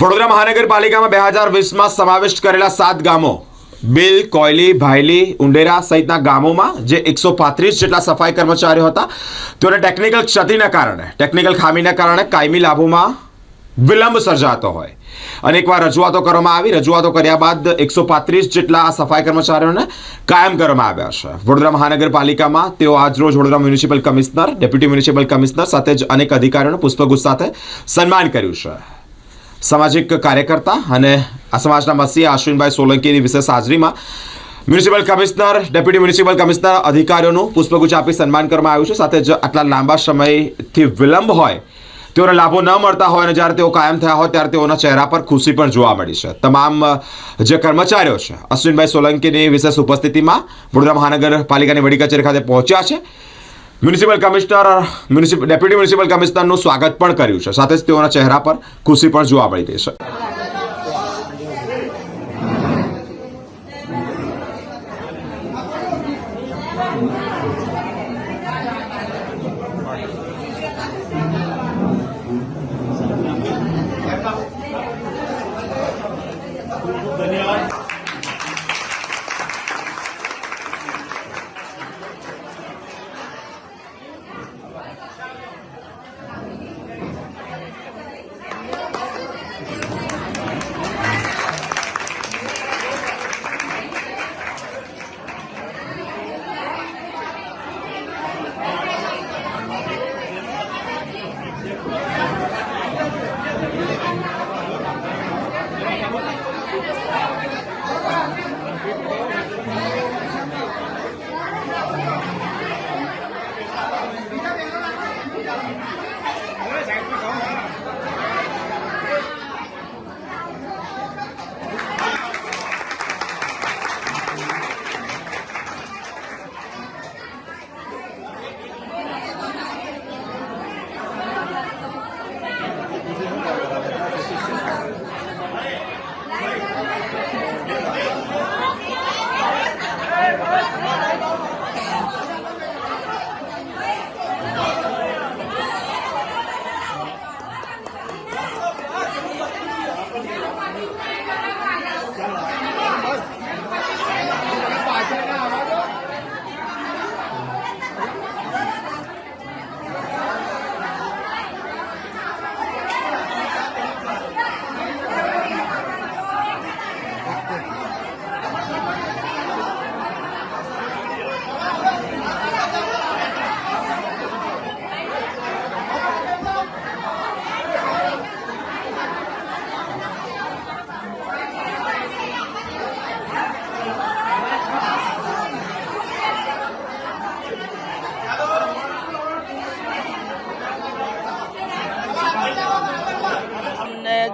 વડોદરા મહાનગરપાલિકામાં બે હજાર વીસમાં સમાવિષ્ટ કરેલા સાત ગામો, બિલ, કોયલી, ભાયલી, ઉંડેરા સહિતના ગામોમાં જે એકસો પાંત્રીસ જેટલા સફાઈ કર્મચારીઓ હતા, તેઓને ટેકનિકલ ક્ષતિના કારણે ટેકનિકલ ખામીના કારણે કાયમી લાભોમાં વિલંબ સર્જાતો હોય. અનેકવાર રજૂઆતો કરવામાં આવી, રજૂઆતો કર્યા બાદ એકસો પાંત્રીસ જેટલા સફાઈ કર્મચારીઓને કાયમ કરવામાં આવ્યા છે. વડોદરા મહાનગરપાલિકામાં તેઓ આજરોજ Vadodara municipal commissioner, deputy municipal commissioner સાથે જ અનેક અધિકારીઓને પુષ્પગુચ્છ સાથે સન્માન કર્યું છે. સામાજિક કાર્યકર્તા અને સમાજના મસીહ અશ્વિનભાઈ સોલંકીની વિશેષ હાજરીમાં municipal commissioner, deputy municipal commissioner અધિકારીઓનું પુષ્પગુચ્છ આપી સન્માન કરવામાં આવ્યું છે. સાથે જ આટલા લાંબા સમયથી વિલંબ હોય, તેઓને લાભો ન મળતા હોય અને જ્યારે તેઓ કાયમ થયા હોય ત્યારે તેઓના ચહેરા પર ખુશી પણ જોવા મળી છે. તમામ, જે કર્મચારીઓ છે, અશ્વિનભાઈ સોલંકીની વિશેષ ઉપસ્થિતિમાં વડોદરા મહાનગરપાલિકાની વડી કચેરી ખાતે પહોંચ્યા છે. Municipal commissioner municipal deputy municipal કમિશનરનું સ્વાગત પણ કર્યું છે. સાથે જ તેઓના ચહેરા પર ખુશી પણ જોવા મળી ગઈ છે. Thank you. અમને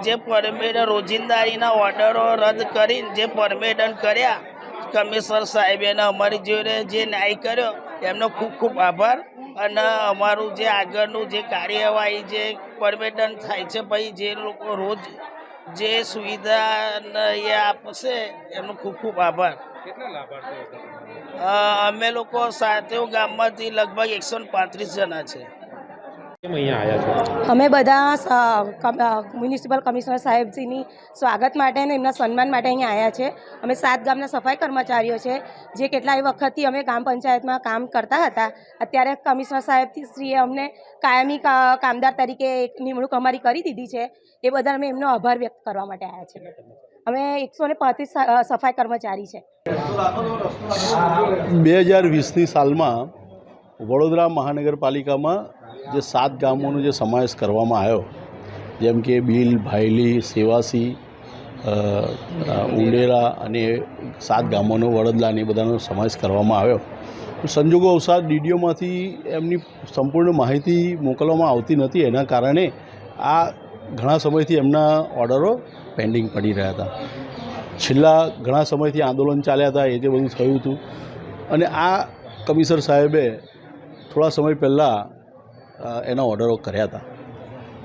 જે પરમિટ રોજિંદારીના ઓર્ડરો રદ કરીને જે પરમિટન કર્યા કમિશનર સાહેબે અમારી જોડે જે ન્યાય કર્યો એમનો ખૂબ ખૂબ આભાર. અને અમારું જે આગળનું જે કાર્યવાહી જે પરમિટન થાય છે પછી જે લોકો રોજ જે સુવિધા એ આપશે એમનો ખૂબ ખૂબ આભાર. અમે લોકો સાતેવ ગામમાંથી લગભગ એકસો પાંત્રીસ જણા છે કેમ અહીંયા આવ્યા છો અમે બધા મ્યુનિસિપલ કમિશનર સાહેબજીની સ્વાગત માટે અને એમના સન્માન માટે અહીંયા આવ્યા છે. અમે સાત ગામના સફાઈ કર્મચારીઓ છે. જે કેટલાય વખતથી અમે ગ્રામ પંચાયતમાં કામ કરતા હતા. અત્યારે કમિશનર સાહેબશ્રીએ અમને કાયમી કામદાર તરીકે એક નિમણૂક અમારી કરી દીધી છે. એ બદલ અમે એમનો આભાર વ્યક્ત કરવા માટે આવ્યા છે. અમે એકસો ને પાંત્રીસ સફાઈ કર્મચારી છે. બે હજાર વીસની સાલમાં વડોદરા મહાનગરપાલિકામાં જે સાત ગામોનો જે સમાવેશ કરવામાં આવ્યો, જેમ કે બિલ, ભાયલી, સેવાસી ઉંડેરા અને સાત ગામોનો વડોદરા ને એ બધાનો સમાવેશ કરવામાં આવ્યો. સંજોગો અવસાદ ડીડીઓમાંથી એમની સંપૂર્ણ માહિતી મોકલવામાં આવતી નથી. એના કારણે આ ઘણા સમયથી એમના ઓર્ડરો પેન્ડિંગ પડી રહ્યા હતા. છેલ્લા ઘણા સમયથી આંદોલન ચાલ્યા હતા, એ જે બધું થયું હતું. અને આ કમિશનર સાહેબે થોડા સમય પહેલાં એના ઓર્ડરો કર્યા હતા.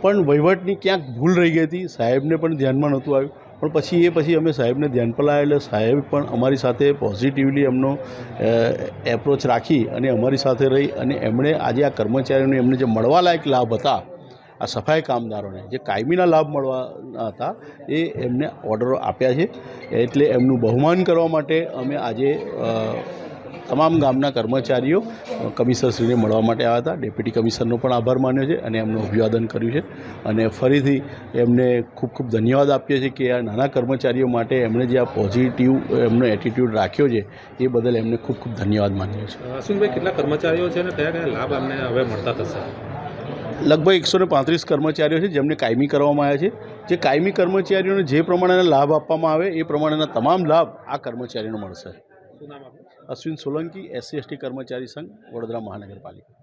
પણ વહીવટની ક્યાંક ભૂલ રહી ગઈ હતી, સાહેબને પણ ધ્યાનમાં નહોતું આવ્યું. પણ પછી એ પછી અમે સાહેબને ધ્યાન પર લાવ્યા એટલે સાહેબ પણ અમારી સાથે પોઝિટિવલી એમનો એપ્રોચ રાખી અને અમારી સાથે રહી અને એમણે આજે આ કર્મચારીઓને એમને જે મળવાલાયક લાભ હતા, આ સફાઈ કામદારોને, જે કાયમીના લાભ મળવાના હતા, એ એમને ઓર્ડરો આપ્યા છે. એટલે એમનું બહુમાન કરવા માટે અમે આજે તમામ ગામના કર્મચારીઓ કમિશનરશ્રીને મળવા માટે આવ્યા હતા. ડેપ્યુટી કમિશનરનો પણ આભાર માન્યો છે અને એમનું અભિવાદન કર્યું છે. અને ફરીથી એમને ખૂબ ખૂબ ધન્યવાદ આપીએ છીએ કે આ નાના કર્મચારીઓ માટે એમણે જે આ પોઝિટિવ એમનો એટીટ્યૂડ રાખ્યો છે એ બદલ એમને ખૂબ ખૂબ ધન્યવાદ માન્યો છે. અશ્વિનભાઈ કેટલા કર્મચારીઓ છે અને કયા કયા લાભ અમને હવે મળતા થશે? લગભગ એકસો ને પાંત્રીસ કર્મચારીઓ છે જેમને કાયમી કરવામાં આવ્યા છે. જે કાયમી કર્મચારીઓને જે પ્રમાણેના લાભ આપવામાં આવે એ પ્રમાણેના તમામ લાભ આ કર્મચારીઓને મળશે. અશ્વિન સોલંકી એસસી એસટી કર્મચારી સંઘ વડોદરા મહાનગરપાલિકા.